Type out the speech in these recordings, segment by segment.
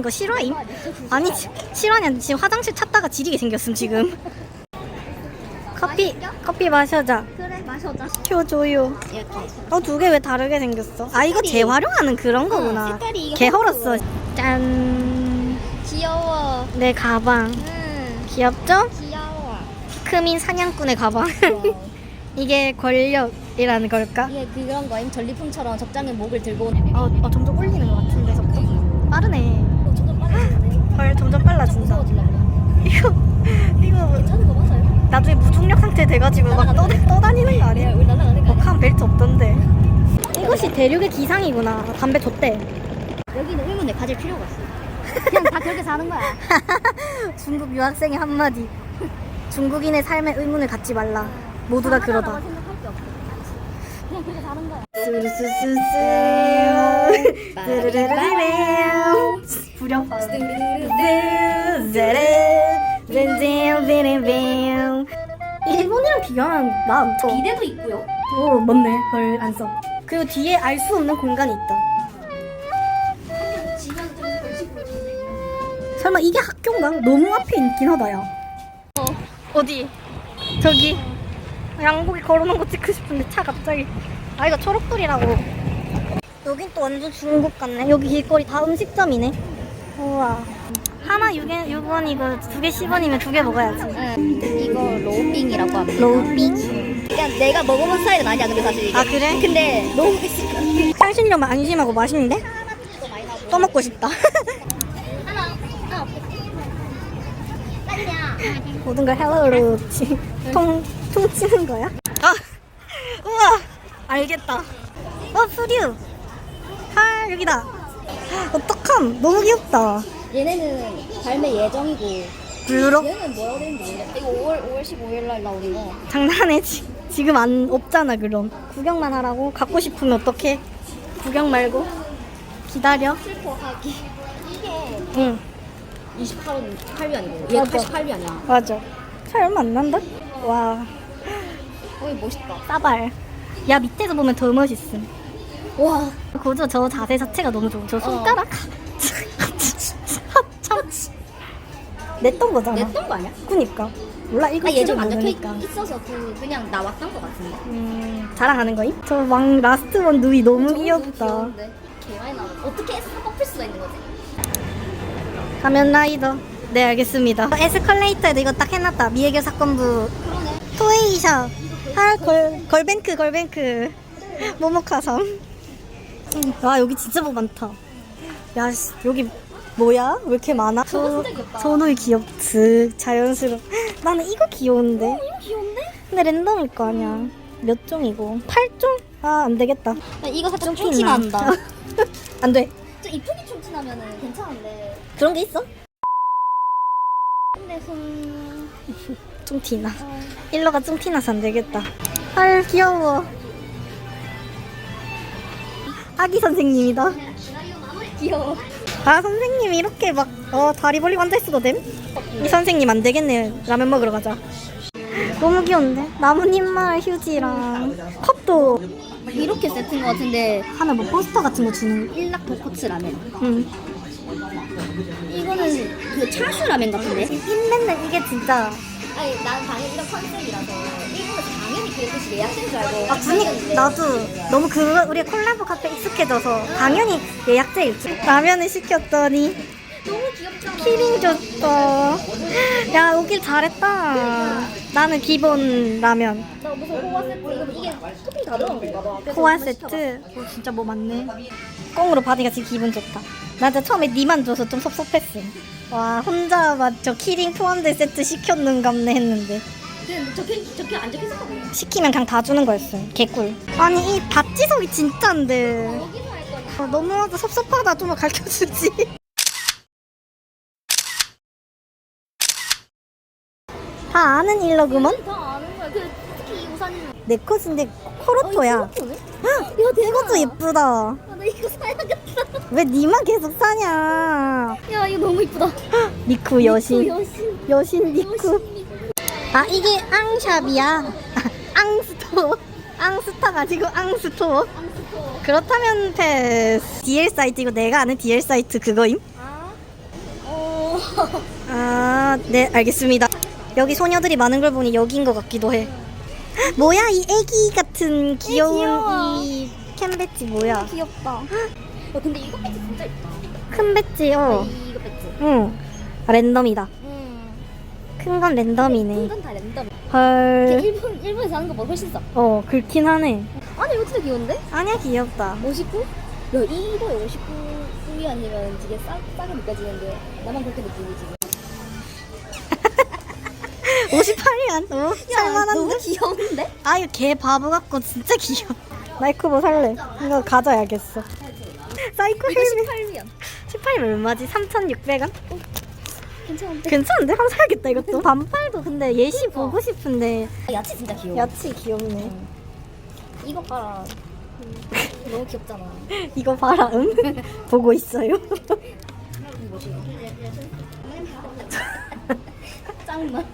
생긴 거 실화임? 아니 지- 실화냐 지금 화장실 찾다가 지리게 생겼음 지금 커피 커피 마셔자 그래 마셔자. 켜줘요. 어 두 개 왜 다르게 생겼어? 아 이거 재활용하는 그런 거구나 색깔이 이게 개헐었어 짠 귀여워. 내 가방 응. 귀엽죠? 귀여워. 크민 사냥꾼의 가방 이게 권력이라는 걸까? 이게 그런 거임 전리품처럼 적장에 목을 들고 오는. 어, 어 점점 올리는 것 같은데 빠르네 어, 점점 빨라지네. 헐 점점 빨라진다 무서워지려고. 이거 이거 맞아요? 나중에 무중력 상태 돼가지고 막 떠, 떠다니는 거 아니야? 거 아니야? 벅한 벨트 없던데 이곳이 대륙의 기상이구나 담배 줬대 여기는 의문을 가질 필요가 없어. 그냥 다 그렇게 사는 거야. 중국 유학생의 한마디 중국인의 삶의 의문을 갖지 말라 모두 다 그러다 게 없어. 그냥 그렇게 사는 거야. 일본이랑 비교하면 나안 쳐. 기대도 있고요. 오 맞네 헐 안 써. 그리고 뒤에 알 수 없는 공간이 있다. 설마 이게 학교인가? 너무 앞에 있긴 하다 야. 어. 어디? 저기. 양고기 걸어놓은 거 찍고 싶은데 차 갑자기. 아 이거 초록불이라고. 여긴 또 완전 중국 같네. 여기 길거리 다 음식점이네. 우와. 하나 6엔, 6원이고 두개 10원이면 두 개 먹어야지. 응. 이거 로빙이라고 합니다. 로빙. 그냥 내가 먹어본 스타일은 아니야, 근데 사실 이게. 아 그래? 근데 너무 비싸. 향신료만 안심하고 맛있는데? 또 먹고 싶다. 모든 걸 헬로로 치, 통, 통 치는 거야? 아, 우와, 알겠다. 어, 프류. 헐, 여기다. 어떡함, 너무 귀엽다. 얘네는 발매 예정이고. 블루록? 얘는 뭐라 모르겠다. 이거 5월, 5월 15일 날 나오는 거. 장난해, 지, 지금 안, 없잖아, 그럼. 구경만 하라고? 갖고 싶으면 어떡해? 구경 말고. 기다려. 슬퍼하기. 이게 응, 28원, 8위안이고. 얘 맞아. 88위안이야. 맞아. 차 얼마 안 난다? 와, 어이, 멋있다. 따발. 야, 밑에서 보면 더 멋있음. 와. 고조 저 자세 자체가 너무 좋아. 저 손가락. 참. 냈던 거잖아. 냈던 거 아니야? 그니까. 몰라 이거 아, 예전 안. 적혀 있어서 그, 그냥 나왔던 거 같은데. 음, 자랑하는 거임? 저 왕 라스트 원 누이 너무 저거 귀엽다. 귀여운데? 개 많이 나와. 어떻게 뽑힐 수가 있는 거지? 가면 라이더. 네 알겠습니다. 어, 에스컬레이터에도 이거 딱 해놨다. 미해결 사건부. 그러네. 토에이샵. 아, 걸, 걸뱅크, 걸뱅크. 모모카섬. 음, 와, 여기 진짜 뭐 많다. 야, 씨, 여기 뭐야? 왜 이렇게 많아? 저거 진짜 귀엽다. 귀엽지. 자연스러워. 나는 이거 귀여운데. 이거 귀여운데? 근데 랜덤일 거 아니야. 몇 종이고? 8종? 아, 안 되겠다. 야, 이거 살짝 좀 충치난다. 안 돼. 저 이쁘게 충치나면은 괜찮은데. 그런 게 있어? 근데 손. 좀 티나. 어. 일러가 좀 티나서 안 되겠다. 헐, 귀여워. 아기 선생님이다. 귀여워. 아, 선생님 이렇게 막, 어, 다리 벌리고 앉아있어도 됨? 이 선생님 안 되겠네. 라면 먹으러 가자. 너무 귀여운데? 나뭇잎말 휴지랑 컵도 이렇게 세트인 것 같은데 하나 뭐 포스터 같은 거 주는. 일락 도코츠 라멘. 응. 이거는 그 차슈 라멘 같은데? 인맨날 이게 진짜. 아니 난 당연히 이런 컨셉이라서 일본에서 당연히 그 뜻이 예약된 줄 알고 아, 분위 나도 너무 그, 우리 콜라보 카페 익숙해져서 당연히 예약제일 줄. 라면을 시켰더니 너무 귀엽잖아. 키링 줬어. 야, 오길 잘했다. 나는 기본 라면. 나 무슨 호화 세트 이거 이게 토핑 다 들어간 건가 봐. 그래서 코아 한번 시켜봐. 세트. 오, 진짜 뭐 많네. 꽁으로 받으니까 지금 기분 좋다. 나 진짜 처음에 니만 줘서 좀 섭섭했음. 와, 혼자 막 저 키링 포함된 세트 시켰는 갑네 했는데. 근데 적혀 적혀 안 적혀 있었거든요. 시키면 그냥 다 주는 거였음. 개꿀. 아니, 이 밭지석이 진짠데. 여기서 할 거니. 아, 너무하다 섭섭하다 좀 가르쳐주지 다 아는 일러구먼? 다 아는 거야. 그 특히 이 우산이. 내 컷인데 코로토야 어, 야 대박. 이것도 예쁘다 아, 나 이거 사야겠다. 왜 니만 계속 사냐 야 이거 너무 이쁘다. 니쿠 여신 여신. 여신 니쿠 여신. 아 이게 앙샵이야 앙스토어 앙스타가 지고 앙스토어 암스토. 그렇다면 패스 DL 사이트 이거 내가 아는 DL 사이트 그거임? 아 아, 네, 알겠습니다. 여기 소녀들이 많은 걸 보니 여기인 것 같기도 해. 뭐야, 이 애기 같은 귀여운 귀여워. 이 캔 배지 뭐야? 귀엽다. 야, 근데 이거 배지 진짜 예쁘다. 큰 배지, 어. 이거 배지. 응. 랜덤이다. 음. 큰 건 랜덤이네. 이건 다 랜덤. 헐. 일본 일본에서 하는 거보다 훨씬 싸. 어, 긁긴 하네. 아니 이거 진짜 귀여운데? 아니야, 귀엽다. 59? 야 이거에 59이 아니면 되게 싸, 싸게 느껴지는데 나만 그렇게 느끼고 지금. 58년? 어? 살만한데? 너무 귀여운데? 아, 이거 개 바보 같고 진짜 귀여워. 나이크보 살래. 이거 가져야겠어. 사이코 헬멧. 18위안. 18면 얼마지? 3,600원? 괜찮은데? 괜찮은데? 한번 사야겠다, 이것도. 반팔도 근데 예시 보고 싶은데. 야채 진짜 귀여워. 야채 귀엽네. 응. 이거 봐라. 음, 너무 귀엽잖아. 이거 봐라, 응? 보고 있어요. 짱나.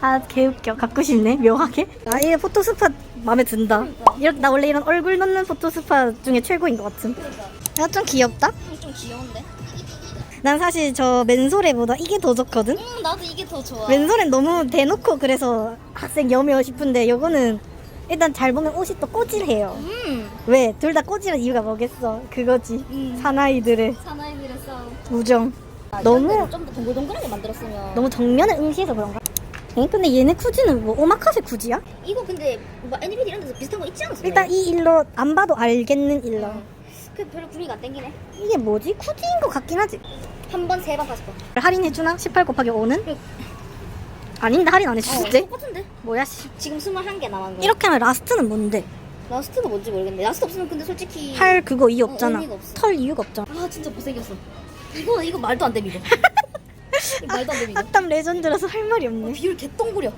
아, 개웃겨. 갖고 싶네, 묘하게. 아, 이 포토 스팟 마음에 든다. 이렇게, 나 원래 이런 얼굴 넣는 포토 스팟 중에 최고인 것 같은. 야, 좀 귀엽다? 좀 귀여운데? 난 사실 저 맨소레보다 이게 더 좋거든? 음 나도 이게 더 좋아. 맨소레는 너무 대놓고 그래서 학생 여며 싶은데 요거는 일단 잘 보면 옷이 또 꼬질해요. 음. 왜? 둘 다 꼬질한 이유가 뭐겠어? 그거지. 음. 사나이들의 사나이들의 싸움. 우정. 아, 너무- 좀더 동글동글하게 만들었으면. 너무 정면을 응시해서 그런가? 에? 근데 얘네 쿠지는 뭐 오마카세 쿠지야? 이거 근데 뭐 애니메이션 이런 데서 비슷한 거 있지 않았어? 일단 이 일러 안 봐도 알겠는 일러. 그 별로 분위기가 안 땡기네. 이게 뭐지? 쿠지인 것 같긴 하지. 한 번, 세 번, 다섯 번. 할인해주나? 18 곱하기 5는? 아닌데 할인 안 어, 해주지? 똑같은데? 뭐야 씨. 지금 21개 남은 거. 이렇게 하면 라스트는 뭔데? 라스트가 뭔지 모르겠네. 라스트 없으면 근데 솔직히 할 그거 이유 없잖아. 의미가 없어. 털 이유가 없잖아. 아 진짜 못생겼어. 이거 이거 말도 안 돼. 이거 말도 안돼 이거. 악담 레전드라서 할 말이 없네. 비율 개똥구려.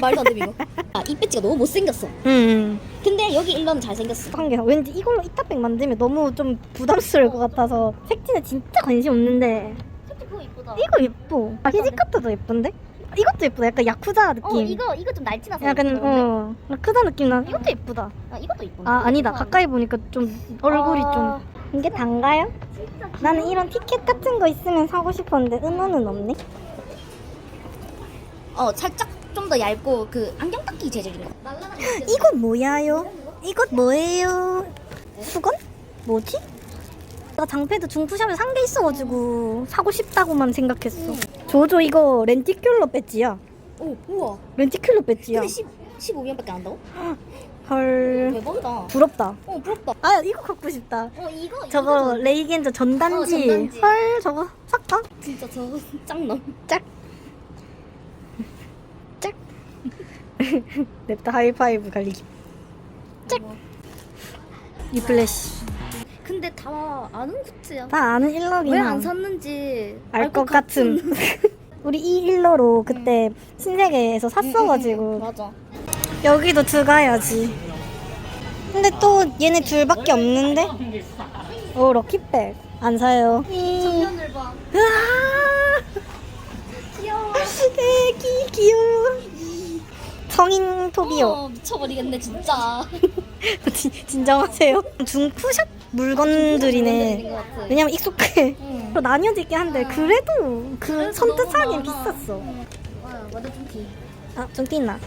말도 안돼 이거. 아이 배지가 너무 못생겼어. 응. 근데 여기 일러는 잘생겼어. 한 개. 왠지 이걸로 이타백 만들면 너무 좀 부담스러울 것 같아서 색지는 진짜 관심 없는데 솔직히 그거 이쁘다. 이거 예뻐. 아, 히지카트도 예쁜데? 이것도 예쁘다. 약간 야쿠자 느낌. 어 이거 이거 좀 날씬해서. 약간? 어 야쿠자 느낌 나. 이것도 예쁘다. 아 이것도 이쁘. 아 아니다. 가까이 보니까 좀 얼굴이 아, 좀 이게 단가요? 나는 이런 티켓 같은 거 있으면 사고 싶었는데 은호는 없네. 어 살짝 좀 더 얇고 그 안경 닦기 재질인 거. 이거 뭐야요? 이것 뭐예요? 수건? 뭐지? 내가 장패드 중쿠샵에 산 게 있어가지고 사고 싶다고만 생각했어. 조조 이거 렌티큘러 배지야. 오 우와. 렌티큘러 배지야. 근데 10 15위안밖에 안 한다고? 헐 대박이다. 부럽다. 어 부럽다. 아 이거 갖고 싶다. 어 이거 저거 이거 레이겐저 전단지. 어, 전단지. 헐 저거 살까? 진짜 저거 짱남. 짝. 짝. 냅다 하이파이브 갈리기. 짝. 리플래시. 근데 다 아는 굿즈야. 다 아는 일러긴 왜 함. 안 샀는지 알 것 같은. 우리 이 일러로 그때 신세계에서 샀어가지고 맞아. 여기도 들어가야지. 근데 또 얘네 둘밖에 없는데? 오 럭키백 안 사요. 정면을 봐. 으아 귀여워. 애기 귀여워. 성인 토비오. 어, 미쳐버리겠네 진짜. 진, 진정하세요. 중쿠샵 물건들이네. 왜냐면 익숙해. 응. 또 나뉘어지긴 한데 그래도 그 그래도 선뜻하긴 많아. 비쌌어. 와 완전 좀 기. 아, 좀 띠나.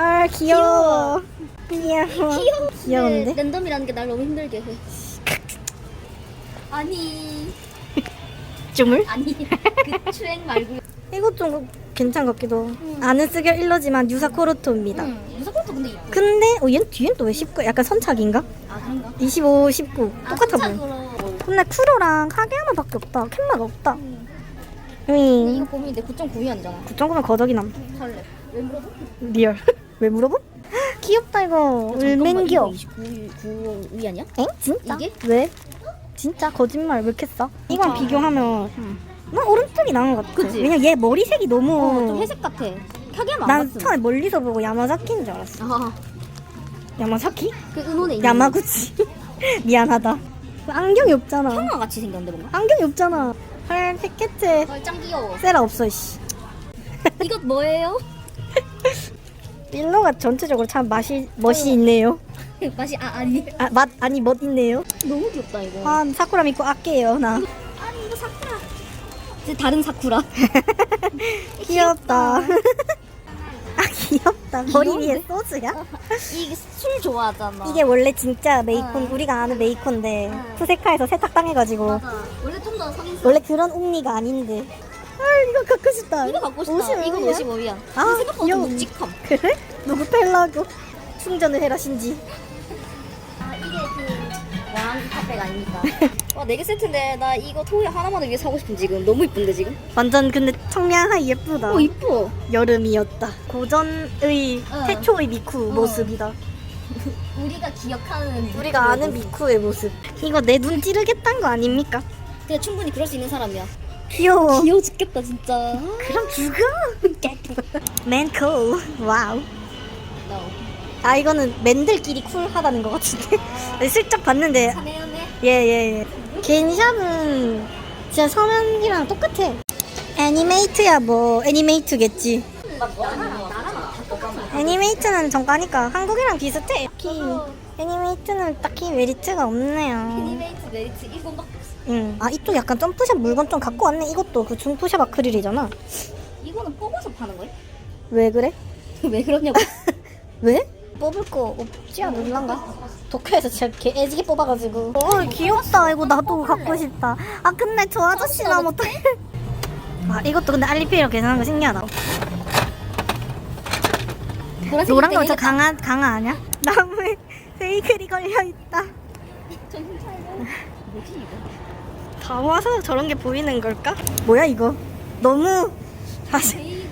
헐, 귀여워. 귀여워. 귀여워. 귀여운데? 랜덤이라는 게 날 너무 힘들게 해. 아니 쭈물? 아니 그 추행 말고. 이거 좀 괜찮은 것 같기도. 아는 쓰결 일러지만 유사 코르토입니다. 응. 유사골도 근데 이쁘. 근데, 어, 얘는 뒤엔 또 왜 19? 약간 선착인가? 아 그런가? 25, 19. 아, 똑같아 보여. 선착으로. 근데 쿠로랑 카게야마밖에 없다. 캔마가 없다. 응. 근데 응. 이거 고민인데 9.9위 아니잖아. 9.9면 거덕이 남. 살래. 왜 물어봐? 리얼. 왜 물어보? 귀엽다, 이거. 울맹겨. 29위 아니야? 엥? 진짜? 이게? 왜? 진짜 거짓말 왜 이렇게 써? 이건 아. 비교하면 나 오른쪽이 나은 것 같아. 그치? 왜냐면 얘 머리색이 너무 어, 좀 회색 같아. 카게만 난안 봤음. 처음에 멀리서 보고 야마자키인 줄 알았어. 아, 야마자키? 그 은혼에 있는 야마구치. 미안하다. 안경이 없잖아. 형아 같이 생겼는데 뭔가? 안경이 없잖아. 헐 패켓에 어, 짱 귀여워. 세라 없어 씨. 이것 뭐예요? 일로가 전체적으로 참 맛이 멋이 있네요. 맛이 아 아니. 아 맛 아니 멋 있네요. 너무 귀엽다 이거. 아 사쿠라 믿고 아껴요 나. 아니 이거 사쿠라. 진짜 다른 사쿠라. 귀엽다. 아 귀엽다. 머리 위에 귀여운데? 소주야? 이게 술 좋아하잖아. 이게 원래 진짜 메이콘 어. 우리가 아는 메이콘인데 어. 푸세카에서 세탁 당해가지고 맞아. 원래 좀 더 성인. 원래 그런 옥니가 아닌데. 아 이거 갖고 싶다. 이거 갖고 싶다. 55 이건 이야? 55이야. 아, 생각보다 귀여워. 좀 묵직함. 그래? 누구 펠라고? 충전을 해라 신지. 아 이게 그 왕 카페가 아닙니까? 와 4개 세트인데 나 이거 토요 하나만 위해 사고 싶은 지금 너무 이쁜데 지금? 완전 근데 청량하게 예쁘다. 어 이뻐 여름이었다. 고전의 어. 태초의 미쿠 어. 모습이다. 우리가 기억하는 우리가 아는 미쿠의 모습. 이거 내 눈 찌르겠다는 거 아닙니까? 근데 충분히 그럴 수 있는 사람이야 귀여워. 귀여워 죽겠다 진짜 그럼 죽어. 맨콜. 와우. 나아 이거는 맨들끼리 쿨하다는 것 같은데. 슬쩍 봤는데 예예예. 겐샵은 진짜 서면이랑 똑같아. 애니메이트야 뭐 애니메이트겠지. 애니메이트는 정가니까 한국이랑 비슷해. 딱히 애니메이트는 딱히 메리트가 없네요. 애니메이트 메리트 없어 응. 아 이쪽 약간 점프샵 물건 좀 갖고 왔네. 이것도 그 중프샵 아크릴이잖아. 이거는 뽑아서 파는 거야? 왜 그래? 왜 그러냐고 왜? 뽑을 거 없지 않을란가? 도쿄에서 진짜 개 애지게 뽑아가지고. 어 귀엽다. 이거 나도 갖고 싶다. 아 근데 저 아저씨랑 어떡해? 아 이것도 근데 알리페이로 계산한 거 신기하다. 노란 거저 이때는 강아 강아 아니야? 나무에 베이글이 걸려 있다. 정신 차리고 뭐지 이거? 다 와서 저런 게 보이는 걸까? 뭐야 이거? 너무 사실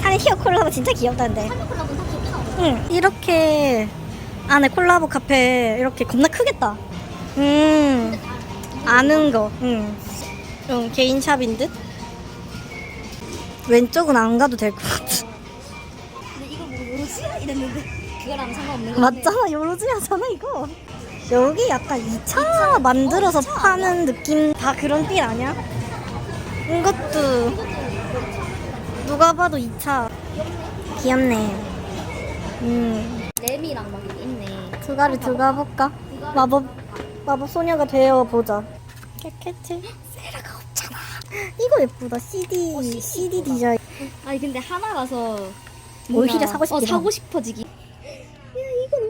산에 히어 콜라보 진짜 귀엽다는데. 콜라보는 다응 이렇게 안에 콜라보 카페 이렇게 겁나 크겠다. 음 아는 거. 응. 좀 개인 샵인 듯. 왼쪽은 안 가도 될 것 같아. 근데 이거 뭐 요로지야? 이랬는데 그거랑 상관없는 거 같아 맞잖아 요로즈야잖아 이거. 여기 약간 2차 만들어서 파는 느낌 다 그런 삘 아니야? 이것도 누가 봐도 2차 귀엽네. 음. 레미랑 막 있네 두가를 들어가 볼까? 마법 마법 소녀가 되어 보자. 캐캐치 세라가 없잖아. 이거 예쁘다. CD 어, CD. 디자인. 아니 근데 하나라서 오히려 사고 싶긴 어, 사고 함. 싶어지기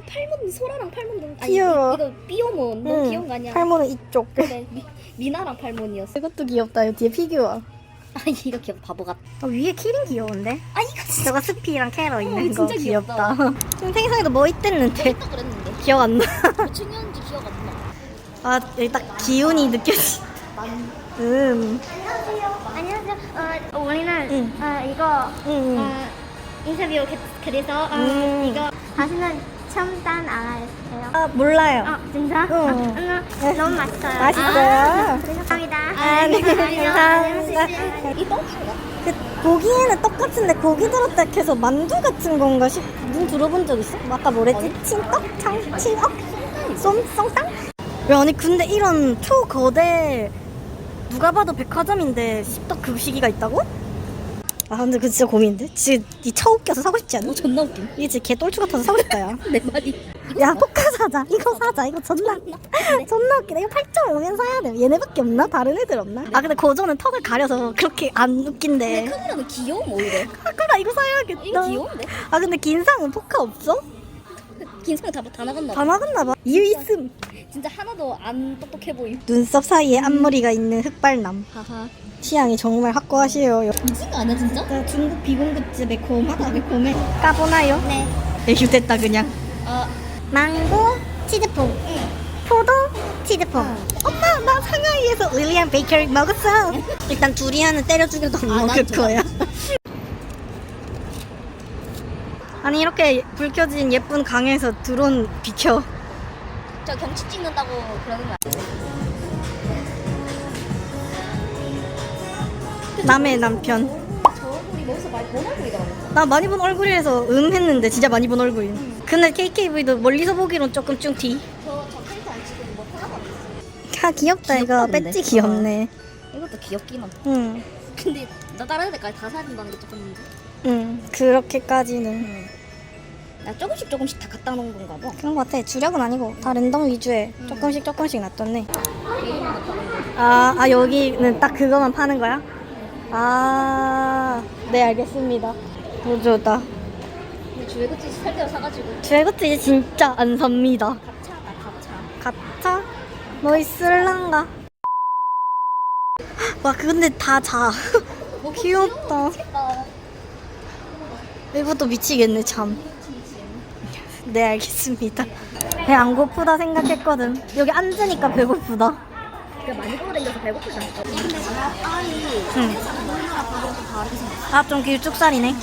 팔문 소라랑 팔문 너무 아니, 귀여워. 이, 이거 삐오몬 너무 귀여운 거 아니야 팔모는 이쪽. 그래 미, 미나랑 팔몬이었어 이것도 귀엽다. 이 뒤에 피규어. 아 이거 귀엽다 바보 같아 어, 위에 키링 귀여운데? 아 이거 진짜 저거 스피랑 캐러 있는 진짜 거 귀엽다. 귀엽다. 지금 생성에도 뭐 있댔는데 또 그랬는데 기억 안 나. 몇 층이었는지 기억 안 나 아 여기 딱 기운이 느껴지. 음. 안녕하세요. 어, 우리는 응. 어, 이거 음. 어, 인터뷰 그- 그래서 어, 음. 이거 아시는 첨단 알아요? 아 몰라요. 어 진짜? 응. 어, 음, 너무 맛있어요. 맛있어요? 아, 감사합니다. 아, 네. 감사합니다. 이 떡인가? 그 고기에는 똑같은데 고기 들었다 해서 만두 같은 건가 싶. 눈 들어본 적 있어? 아까 뭐랬지? 칭떡? 창? 칭억? 쏨? 썽땅? 야 아니 근데 이런 초거대 누가 봐도 백화점인데 씹떡 급식이가 있다고? 아 근데 그 진짜 고민인데? 진짜 이차 웃겨서 사고 싶지 않니? 어 존나 웃긴. 이게 진짜 개 똘추 같아서 사고 싶다 야. 내 말이. 야 포카 사자. 이거 사자. 이거 존나 존나 웃기다. 이거 8.5면 사야 돼. 얘네밖에 없나? 다른 애들 없나? 아 근데 고전은 턱을 가려서 그렇게 안 웃긴데. 크기라는 귀여움 오히려. 하쿠라 이거 사야겠다. 이거 귀여운데? 아 근데 긴상은 포카 없어? 긴성 다, 다 나갔나 다봐 나갔나 봐. 이유 있음. 진짜 하나도 안 똑똑해 보임. 눈썹 사이에 앞머리가 있는 흑발남. 하하 취향이 정말 확고하시요 미친 거 아니야 진짜? 나 중국 비공 굿즈 매콤하다 매콤해 까보나요? 네. 에휴 됐다 그냥. 아 망고 치즈퐁. 포도 치즈퐁. 엄마 나 상하이에서 윌리엄 베이커리 먹었어. 일단 두리안은 때려 죽여도 안 아, 난 먹을. 거야. 아니 이렇게 불 켜진 예쁜 강에서 드론 비켜. 저 경치 찍는다고 그러는 거 아니야? 남의 남편 저 얼굴이 멋있어 많이 본 얼굴이더라고 나 많이 본 얼굴이라서 음 했는데 진짜 많이 본 얼굴 근데 KKV도 멀리서 보기론 조금 저저 안뭐 하나도 안 했어 아 귀엽다 이거 귀엽다는데? 배지 귀엽네 이것도 귀엽긴 함 응, 근데 나 다른 애들까지 다 사준다는 게 조금 문제 응 그렇게까지는 응. 나 조금씩 조금씩 다 갖다 놓은 건가 봐. 그런 거 같아. 주력은 아니고 다 랜덤 위주에 조금씩 조금씩 놔뒀네. 아, 아 여기는 딱 그거만 파는 거야? 아, 네 알겠습니다. 주에 그치 살대로 사가지고 이제 진짜 안 삽니다. 가차다 가차. 가차? 뭐 있을란가? 와 근데 다 자. 귀엽다. 이것도 미치겠네 참. 네 알겠습니다. 배 안 고프다 생각했거든. 여기 앉으니까 배고프다. 그러니까 많이 걸어다녀서 배고프다. 근데 알이 응. 우리나라 밥이랑 좀 다르게 생겼어. 밥 좀 길쭉살이네.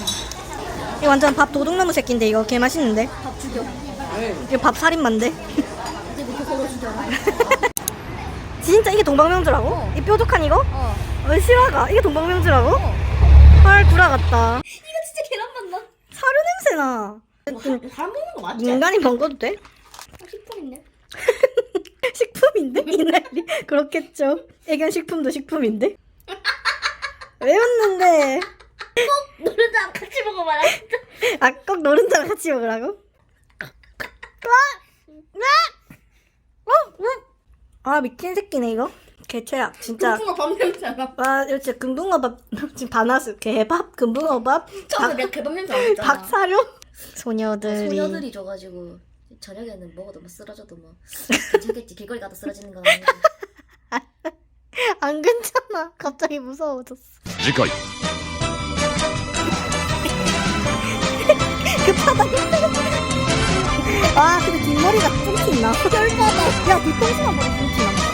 이거 완전 밥 도둑나무 새끼인데 이거 개 맛있는데. 밥 죽여. 이거 밥 살인만데. 이제 밑에 걸어 죽여라. 진짜 이게 동방명주라고? 어. 이 뾰족한 이거? 어. 어 실화가? 이게 동방명주라고? 어. 헐 같다. 이거 진짜 계란 맛나. 사료 냄새 나. 잘 먹는 거 맞지? 인간이 먹어도 돼? 식품인데. 식품인데? 이날이 그렇겠죠. 애견 식품도 식품인데? 왜 웃는데? 노른자 같이 먹어봐라. 진짜. 아, 꼭 노른자랑 같이 먹으라고? 어? 어? 아, 미친 새끼네, 이거. 개최야, 진짜. 금붕어 밥 냄새 나. 와, 이거 진짜 금붕어밥, 지금 바나스, 개밥, 금붕어밥, 처음에 내가 개밥 냄새 안 했잖아. 박사료? 소녀들이. 소녀들이 줘가지고 저녁에는 먹어도 뭐 쓰러져도 뭐 괜찮겠지 길거리 가다 쓰러지는 건 아니고 안 괜찮아. 갑자기 무서워졌어. 次回 급하다, 급하다. 아, 근데 뒷머리가 좀 튀나? 열받아. 야, 뒤통수만 보면 좀 튀나?